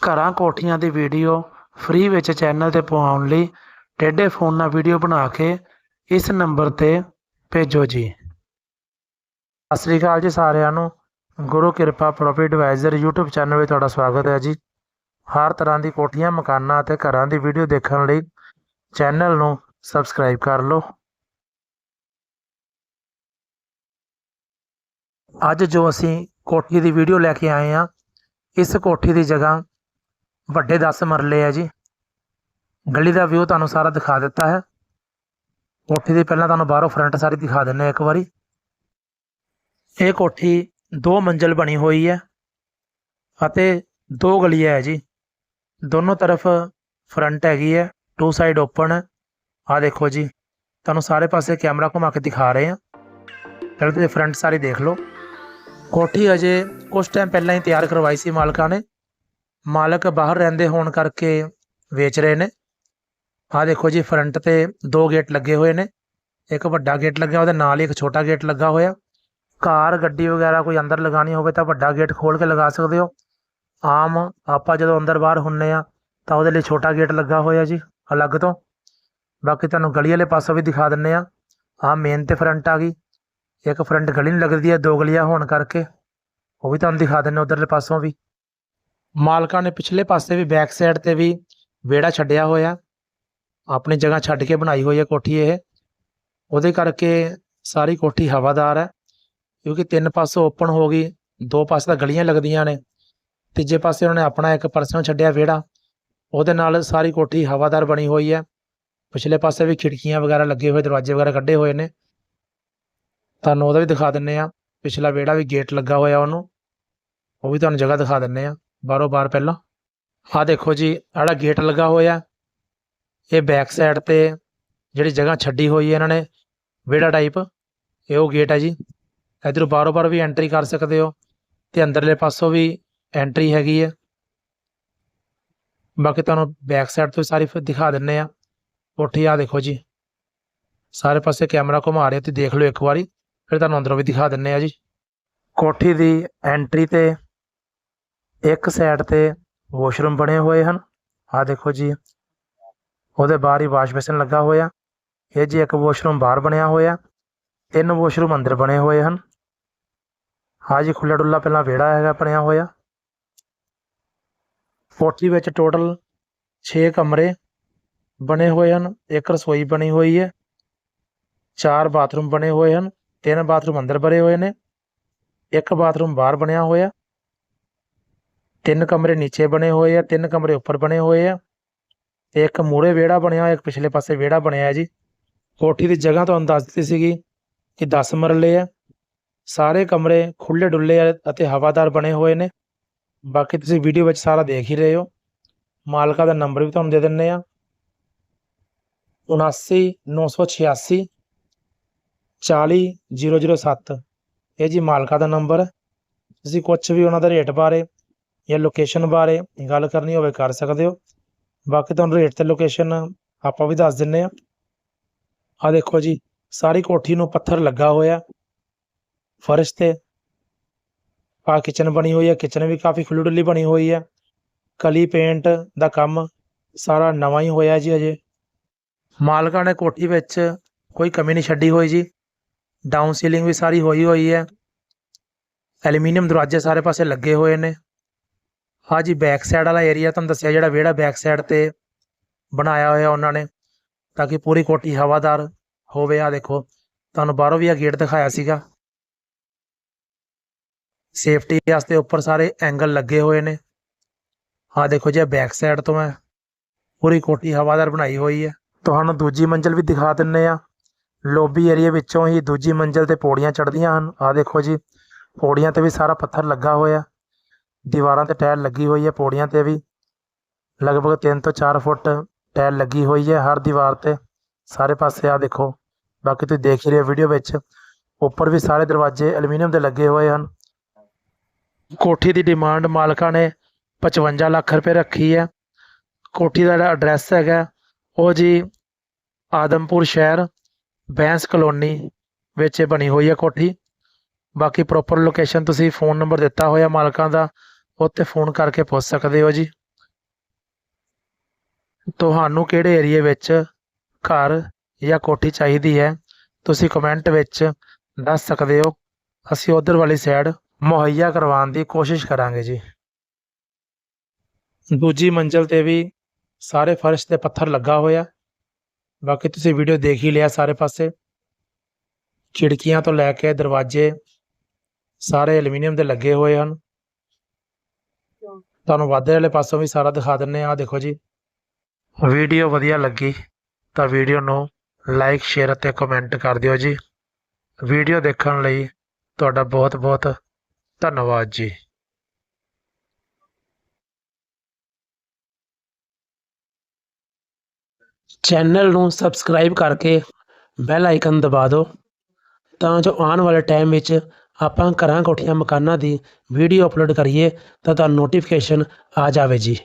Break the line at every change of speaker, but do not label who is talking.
ਘਰਾਂ ਕੋਠੀਆਂ ਦੀ ਵੀਡੀਓ ਫ੍ਰੀ ਵਿੱਚ ਚੈਨਲ ਤੇ ਪਵਾਉਣ ਲਈ ਟੇਢੇ ਫੋਨ ਨਾਲ ਵੀਡੀਓ ਬਣਾ ਕੇ ਇਸ ਨੰਬਰ ਤੇ ਭੇਜੋ ਜੀ। ਸਤਿ ਸ੍ਰੀ ਅਕਾਲ ਜੀ ਸਾਰਿਆਂ ਨੂੰ। ਗੁਰੂ ਕਿਰਪਾ ਪ੍ਰੋਪਰਟੀ ਐਡਵਾਈਜ਼ਰ YouTube ਚੈਨਲ ਵਿੱਚ ਤੁਹਾਡਾ ਸਵਾਗਤ ਹੈ ਜੀ। ਹਰ ਤਰ੍ਹਾਂ ਦੀ ਕੋਠੀਆਂ, ਮਕਾਨਾਂ ਅਤੇ ਘਰਾਂ ਦੀ ਵੀਡੀਓ ਦੇਖਣ ਲਈ ਚੈਨਲ ਨੂੰ ਸਬਸਕ੍ਰਾਈਬ ਕਰ ਲਓ। ਅੱਜ ਜੋ ਅਸੀਂ ਕੋਠੀ ਦੀ ਵੀਡੀਓ ਲੈ ਕੇ ਆਏ ਹਾਂ, ਇਸ ਕੋਠੀ ਦੀ ਜਗ੍ਹਾ ਵੱਡੇ 10 ਮਰਲੇ ਹੈ ਜੀ। ਗਲੀ ਦਾ ਵਿਊ ਤੁਹਾਨੂੰ ਸਾਰਾ ਦਿਖਾ ਦਿੱਤਾ ਹੈ। ਕੋਠੀ ਦੀ ਪਹਿਲਾਂ ਤੁਹਾਨੂੰ ਬਾਹਰੋਂ ਫਰੰਟ ਸਾਰੀ ਦਿਖਾ ਦਿੰਨੇ ਇੱਕ ਵਾਰੀ। ਇਹ ਕੋਠੀ ਦੋ ਮੰਜ਼ਲ ਬਣੀ ਹੋਈ ਹੈ ਅਤੇ ਦੋ ਗਲੀਆਂ ਹੈ ਜੀ। ਦੋਨੋਂ ਤਰਫ ਫਰੰਟ ਹੈਗੀ ਹੈ ਟੂ ਸਾਈਡ ਓਪਨ ਹੈ ਆ ਦੇਖੋ ਜੀ, ਤੁਹਾਨੂੰ ਸਾਰੇ ਪਾਸੇ ਕੈਮਰਾ ਘੁਮਾ ਕੇ ਦਿਖਾ ਰਹੇ ਹਾਂ। ਪਹਿਲਾਂ ਤੁਸੀਂ ਫਰੰਟ ਸਾਰੀ ਦੇਖ ਲਓ। ਕੋਠੀ ਅਜੇ ਕੁਝ ਟਾਈਮ ਪਹਿਲਾਂ ਹੀ ਤਿਆਰ ਕਰਵਾਈ ਸੀ ਮਾਲਕਾਂ ਨੇ। ਮਾਲਕ ਬਾਹਰ ਰਹਿੰਦੇ ਹੋਣ ਕਰਕੇ ਵੇਚ ਰਹੇ ਨੇ। ਆਹ ਦੇਖੋ ਜੀ ਫਰੰਟ ਤੇ ਦੋ ਗੇਟ ਲੱਗੇ ਹੋਏ ਨੇ। ਇੱਕ ਵੱਡਾ ਗੇਟ ਲੱਗਿਆ, ਉਹਦੇ ਨਾਲ ਹੀ ਇੱਕ ਛੋਟਾ ਗੇਟ ਲੱਗਾ ਹੋਇਆ। ਕਾਰ, ਗੱਡੀ ਵਗੈਰਾ ਕੋਈ ਅੰਦਰ ਲਗਾਣੀ ਹੋਵੇ ਤਾਂ ਵੱਡਾ ਗੇਟ ਖੋਲ ਕੇ ਲਗਾ ਸਕਦੇ ਹੋ। ਆਮ ਆਪਾਂ ਜਦੋਂ ਅੰਦਰ ਬਾਹਰ ਹੁੰਨੇ ਆ ਤਾਂ ਉਹਦੇ ਲਈ ਛੋਟਾ ਗੇਟ ਲੱਗਾ ਹੋਇਆ ਜੀ, ਅਲੱਗ ਤੋਂ। ਬਾਕੀ ਤੁਹਾਨੂੰ ਗਲੀ ਵਾਲੇ ਪਾਸੋਂ ਵੀ ਦਿਖਾ ਦਿੰਨੇ ਆ। ਆਹ ਮੇਨ ਤੇ ਫਰੰਟ ਆ ਗਈ। ਇੱਕ ਫਰੰਟ ਗਲੀ ਨੂੰ ਲੱਗਦੀ ਹੈ, ਦੋ ਗਲੀਆਂ ਹੋਣ ਕਰਕੇ। ਉਹ ਵੀ ਤੁਹਾਨੂੰ ਦਿਖਾ ਦਿੰਨੇ ਉਧਰਲੇ ਪਾਸੋਂ ਵੀ। ਮਾਲਕਾਂ ਨੇ ਪਿਛਲੇ ਪਾਸੇ ਵੀ ਬੈਕ ਸਾਈਡ ਤੇ ਵੀ ਵਿਹੜਾ ਛੱਡਿਆ ਹੋਇਆ। ਆਪਣੀ ਜਗ੍ਹਾ ਛੱਡ ਕੇ ਬਣਾਈ ਹੋਈ ਹੈ ਕੋਠੀ ਇਹ। ਉਹਦੇ ਕਰਕੇ ਸਾਰੀ ਕੋਠੀ ਹਵਾਦਾਰ ਹੈ, ਕਿਉਂਕਿ ਤਿੰਨ ਪਾਸੇ ਓਪਨ ਹੋ ਗਈ, ਦੋ ਪਾਸੇ ਤਾਂ ਗਲੀਆਂ ਲੱਗਦੀਆਂ ਨੇ। ਤੀਜੇ ਪਾਸੇ ਉਹਨਾਂ ਨੇ ਆਪਣਾ ਇੱਕ ਪਰਸਨ ਛੱਡਿਆ ਵਿਹੜਾ, ਉਹਦੇ ਨਾਲ ਸਾਰੀ ਕੋਠੀ ਹਵਾਦਾਰ ਬਣੀ ਹੋਈ ਹੈ। ਪਿਛਲੇ ਪਾਸੇ ਵੀ ਖਿੜਕੀਆਂ ਵਗੈਰਾ ਲੱਗੇ ਹੋਏ, ਦਰਵਾਜ਼ੇ ਵਗੈਰਾ ਕੱਢੇ ਹੋਏ ਨੇ। ਤੁਹਾਨੂੰ ਉਹਦਾ ਵੀ ਦਿਖਾ ਦਿੰਨੇ ਆ ਪਿਛਲਾ ਵਿਹੜਾ ਵੀ ਗੇਟ ਲੱਗਾ ਹੋਇਆ ਉਹਨੂੰ। ਉਹ ਵੀ ਤੁਹਾਨੂੰ ਜਗ੍ਹਾ ਦਿਖਾ ਦਿੰਨੇ ਆ ਬਾਹਰੋਂ ਬਾਹਰ ਪਹਿਲਾਂ। ਆਹ ਦੇਖੋ ਜੀ ਆੜਾ ਗੇਟ ਲੱਗਾ ਹੋਇਆ, ਇਹ ਬੈਕ ਸਾਈਡ ਤੇ ਜਿਹੜੀ ਜਗ੍ਹਾ ਛੱਡੀ ਹੋਈ ਹੈ ਇਹਨਾਂ ਨੇ, ਵਿਹੜਾ ਟਾਈਪ ਇਹ ਉਹ ਗੇਟ ਹੈ ਜੀ। ਇਧਰੋਂ ਬਾਹਰੋਂ ਬਾਹਰ ਵੀ ਐਂਟਰੀ ਕਰ ਸਕਦੇ ਹੋ, ਤੇ ਅੰਦਰਲੇ ਪਾਸੋਂ ਵੀ ਐਂਟਰੀ ਹੈਗੀ ਹੈ। ਬਾਕੀ ਤੁਹਾਨੂੰ ਬੈਕ ਸਾਈਡ ਤੋਂ ਸਾਰੀ ਫਿਰ ਦਿਖਾ ਦਿੰਨੇ ਆ। ਕੋਠੀ ਆ ਦੇਖੋ ਜੀ, ਸਾਰੇ ਪਾਸੇ ਕੈਮਰਾ ਘੁਮਾ ਰਹੇ ਤੇ ਦੇਖ ਲਓ ਇੱਕ ਵਾਰੀ, ਫਿਰ ਤੁਹਾਨੂੰ ਅੰਦਰੋਂ ਵੀ ਦਿਖਾ ਦਿੰਨੇ ਆ ਜੀ। ਕੋਠੀ ਦੀ ਐਂਟਰੀ ਤੇ ਇੱਕ ਸਾਈਡ ਤੇ ਵਾਸ਼ਰੂਮ ਬਣੇ ਹੋਏ ਹਨ। ਆ ਦੇਖੋ ਜੀ, ਉਹਦੇ ਬਾਹਰ ਹੀ ਵਾਸ਼ ਬੇਸਿਨ ਲੱਗਾ ਹੋਇਆ। ਇਹ ਜੀ ਇੱਕ ਵਾਸ਼ਰੂਮ ਬਾਹਰ ਬਣਿਆ ਹੋਇਆ। ਤਿੰਨ ਵਾਸ਼ਰੂਮ ਅੰਦਰ ਬਣੇ ਹੋਏ ਹਨ। ਹਾਂ ਜੀ ਖੁੱਲਾ ਡੁੱਲਾ ਪਹਿਲਾਂ ਵਿਹੜਾ ਹੈਗਾ ਬਣਿਆ ਹੋਇਆ। ਕੋਠੀ ਵਿੱਚ ਟੋਟਲ 6 ਕਮਰੇ ਬਣੇ ਹੋਏ ਹਨ। ਇੱਕ ਰਸੋਈ ਬਣੀ ਹੋਈ ਹੈ। ਚਾਰ ਬਾਥਰੂਮ ਬਣੇ ਹੋਏ ਹਨ। ਤਿੰਨ ਬਾਥਰੂਮ ਅੰਦਰ ਬਣੇ ਹੋਏ ਨੇ। ਇੱਕ ਬਾਥਰੂਮ ਬਾਹਰ ਬਣਿਆ ਹੋਇਆ। ਤਿੰਨ ਕਮਰੇ ਨੀਚੇ ਬਣੇ ਹੋਏ ਆ, ਤਿੰਨ ਕਮਰੇ ਉੱਪਰ ਬਣੇ ਹੋਏ ਆ। ਤੇ ਇੱਕ ਮੂਹਰੇ ਵਿਹੜਾ ਬਣਿਆ ਹੋਇਆ ਇੱਕ ਪਿਛਲੇ ਪਾਸੇ ਵਿਹੜਾ ਬਣਿਆ ਹੈ ਜੀ। ਕੋਠੀ ਦੀ ਜਗ੍ਹਾ ਤੁਹਾਨੂੰ ਦੱਸ ਦਿੱਤੀ ਸੀਗੀ ਕਿ 10 ਮਰਲੇ ਆ। ਸਾਰੇ ਕਮਰੇ ਖੁੱਲੇ ਡੁੱਲੇ ਅਤੇ ਹਵਾਦਾਰ ਬਣੇ ਹੋਏ ਨੇ। ਬਾਕੀ ਤੁਸੀਂ ਵੀਡੀਓ ਵਿੱਚ ਸਾਰਾ ਦੇਖ ਹੀ ਰਹੇ ਹੋ। ਮਾਲਕਾ ਦਾ ਨੰਬਰ ਵੀ ਤੁਹਾਨੂੰ ਦੇ ਦਿੰਨੇ ਆ। 79986 40007 ਇਹ ਜੀ ਮਾਲਕਾ ਦਾ ਨੰਬਰ। ਤੁਸੀਂ ਕੁਝ ਵੀ ਉਹਨਾਂ ਦਾ ਰੇਟ ਬਾਰੇ ਜਾਂ ਲੋਕੇਸ਼ਨ ਬਾਰੇ ਗੱਲ ਕਰਨੀ ਹੋਵੇ ਕਰ ਸਕਦੇ ਹੋ। ਬਾਕੀ ਤੁਹਾਨੂੰ ਰੇਟ ਤੇ ਲੋਕੇਸ਼ਨ ਆਪਾਂ ਵੀ ਦੱਸ ਦਿੰਨੇ ਆ। ਆ ਦੇਖੋ ਜੀ, ਸਾਰੀ ਕੋਠੀ ਨੂੰ ਪੱਥਰ ਲੱਗਾ ਹੋਇਆ। ਫਰਸ਼ ਤੇ ਆ ਕਿਚਨ ਬਣੀ ਹੋਈ ਹੈ ਕਿਚਨ ਵੀ ਕਾਫੀ ਖੁੱਲੀ ਡੁੱਲੀ ਬਣੀ ਹੋਈ ਹੈ ਕਲੀ ਪੇਂਟ ਦਾ ਕੰਮ ਸਾਰਾ ਨਵਾਂ ਹੀ ਹੋਇਆ ਜੀ ਅਜੇ ਮਾਲਕਾਂ ਨੇ ਕੋਠੀ ਵਿੱਚ ਕੋਈ ਕਮੀ ਨਹੀਂ ਛੱਡੀ ਹੋਈ ਜੀ। ਡਾਊਨ ਸੀਲਿੰਗ ਵੀ ਸਾਰੀ ਹੋਈ ਹੋਈ ਹੈ ਐਲੂਮੀਨੀਅਮ ਦਰਵਾਜ਼ੇ ਸਾਰੇ ਪਾਸੇ ਲੱਗੇ ਹੋਏ ਨੇ। ਹਾਂ ਜੀ ਬੈਕ ਸਾਈਡ ਵਾਲਾ ਏਰੀਆ ਤੁਹਾਨੂੰ ਦੱਸਿਆ ਜਿਹੜਾ ਵਿਹੜਾ ਬੈਕ ਸਾਈਡ ਤੇ ਬਣਾਇਆ ਹੋਇਆ ਉਹਨਾਂ ਨੇ, ਤਾਂ ਕਿ ਪੂਰੀ ਕੋਠੀ ਹਵਾਦਾਰ ਹੋਵੇ। ਆ ਦੇਖੋ, ਤੁਹਾਨੂੰ ਬਾਹਰੋਂ ਵੀ ਆ ਗੇਟ ਦਿਖਾਇਆ ਸੀਗਾ। ਸੇਫਟੀ ਵਾਸਤੇ ਉੱਪਰ ਸਾਰੇ ਐਂਗਲ ਲੱਗੇ ਹੋਏ ਨੇ। ਆ ਦੇਖੋ ਜੀ ਬੈਕ ਸਾਈਡ ਤੋਂ ਹੈ। ਪੂਰੀ ਕੋਠੀ ਹਵਾਦਾਰ ਬਣਾਈ ਹੋਈ ਹੈ। ਤੁਹਾਨੂੰ ਦੂਜੀ ਮੰਜ਼ਲ ਵੀ ਦਿਖਾ ਦਿੰਨੇ ਆ। ਲੋਬੀ ਏਰੀਆ ਵਿੱਚੋਂ ਹੀ ਦੂਜੀ ਮੰਜ਼ਲ ਤੇ ਪੌੜੀਆਂ ਚੜ੍ਹਦੀਆਂ ਹਨ। ਆ ਦੇਖੋ ਜੀ, ਪੌੜੀਆਂ ਤੇ ਵੀ ਸਾਰਾ ਪੱਥਰ ਲੱਗਾ ਹੋਇਆ। ਦੀਵਾਰਾਂ ਤੇ ਟਾਇਲ ਲੱਗੀ ਹੋਈ ਹੈ, ਪੌੜੀਆਂ ਤੇ ਵੀ। ਲਗਭਗ 3 ਤੋਂ 4 ਫੁੱਟ ਟਾਇਲ ਲੱਗੀ ਹੋਈ ਹੈ ਹਰ ਦੀਵਾਰ ਤੇ। ਸਾਰੇ ਪਾਸੇ ਆ ਦੇਖੋ। ਬਾਕੀ ਤੁਸੀਂ ਦੇਖ ਹੀ ਰਹੇ ਹੋ ਵੀਡੀਓ ਵਿੱਚ। ਉੱਪਰ ਵੀ ਸਾਰੇ ਦਰਵਾਜ਼ੇ ਐਲੂਮੀਨੀਅਮ ਦੇ ਲੱਗੇ ਹੋਏ ਹਨ। ਕੋਠੀ ਦੀ ਡਿਮਾਂਡ ਮਾਲਕਾਂ ਨੇ 55 ਲੱਖ ਰੁਪਏ ਰੱਖੀ ਹੈ। ਕੋਠੀ ਦਾ ਜਿਹੜਾ ਐਡਰੈਸ ਹੈਗਾ, ਉਹ ਜੀ ਆਦਮਪੁਰ ਸ਼ਹਿਰ, ਬੈਂਸ ਕਲੋਨੀ ਵਿੱਚ ਬਣੀ ਹੋਈ ਹੈ ਕੋਠੀ। ਬਾਕੀ ਪ੍ਰੋਪਰ ਲੋਕੇਸ਼ਨ ਤੁਸੀਂ ਫੋਨ ਨੰਬਰ ਦਿੱਤਾ ਹੋਇਆ ਮਾਲਕਾਂ ਦਾ ਉੱਤੇ ਫੋਨ ਕਰਕੇ ਪੁੱਛ ਸਕਦੇ ਹੋ ਜੀ? ਤੁਹਾਨੂੰ ਕਿਹੜੇ ਏਰੀਏ ਵਿੱਚ ਘਰ ਜਾਂ ਕੋਠੀ ਚਾਹੀਦੀ ਹੈ? ਤੁਸੀਂ ਕਮੈਂਟ ਵਿੱਚ ਦੱਸ ਸਕਦੇ ਹੋ। ਅਸੀਂ ਉਧਰ ਵਾਲੀ ਸਾਈਡ ਮੁਹੱਈਆ ਕਰਵਾਉਣ ਦੀ ਕੋਸ਼ਿਸ਼ ਕਰਾਂਗੇ ਜੀ। ਦੂਜੀ ਮੰਜ਼ਲ ਤੇ ਵੀ ਸਾਰੇ ਫਰਸ਼ ਤੇ ਪੱਥਰ ਲੱਗਾ ਹੋਇਆ। ਬਾਕੀ ਤੁਸੀਂ ਵੀਡੀਓ ਦੇਖ ਹੀ ਲਿਆ ਸਾਰੇ ਪਾਸੇ। ਖਿੜਕੀਆਂ ਤੋਂ ਲੈ ਕੇ ਦਰਵਾਜ਼ੇ ਸਾਰੇ ਐਲੂਮੀਨੀਅਮ ਦੇ ਲੱਗੇ ਹੋਏ ਹਨ। ਤੁਹਾਨੂੰ ਵਾਧੇ ਵਾਲੇ ਪਾਸੋਂ ਵੀ ਸਾਰਾ ਦਿਖਾ ਦਿੰਨੇ ਆ ਦੇਖੋ ਜੀ। ਵੀਡੀਓ ਵਧੀਆ ਲੱਗੀ ਤਾਂ ਵੀਡੀਓ ਨੂੰ ਲਾਈਕ ਸ਼ੇਅਰ ਅਤੇ ਕਮੈਂਟ ਕਰ ਦਿਓ ਜੀ। ਵੀਡੀਓ ਦੇਖਣ ਲਈ ਤੁਹਾਡਾ ਬਹੁਤ ਬਹੁਤ ਧੰਨਵਾਦ ਜੀ। ਚੈਨਲ ਨੂੰ ਸਬਸਕ੍ਰਾਈਬ ਕਰਕੇ ਬੈਲ ਆਈਕਨ ਦਬਾ ਦਿਓ ਤਾਂ ਜੋ ਆਉਣ ਵਾਲੇ ਟਾਈਮ ਵਿੱਚ ਆਪਾਂ ਘਰਾਂ ਕੋਠੀਆਂ ਮਕਾਨਾਂ ਦੀ ਵੀਡੀਓ ਅਪਲੋਡ ਕਰੀਏ ਤਾਂ ਤੁਹਾਨੂੰ ਨੋਟੀਫਿਕੇਸ਼ਨ ਆ ਜਾਵੇ ਜੀ।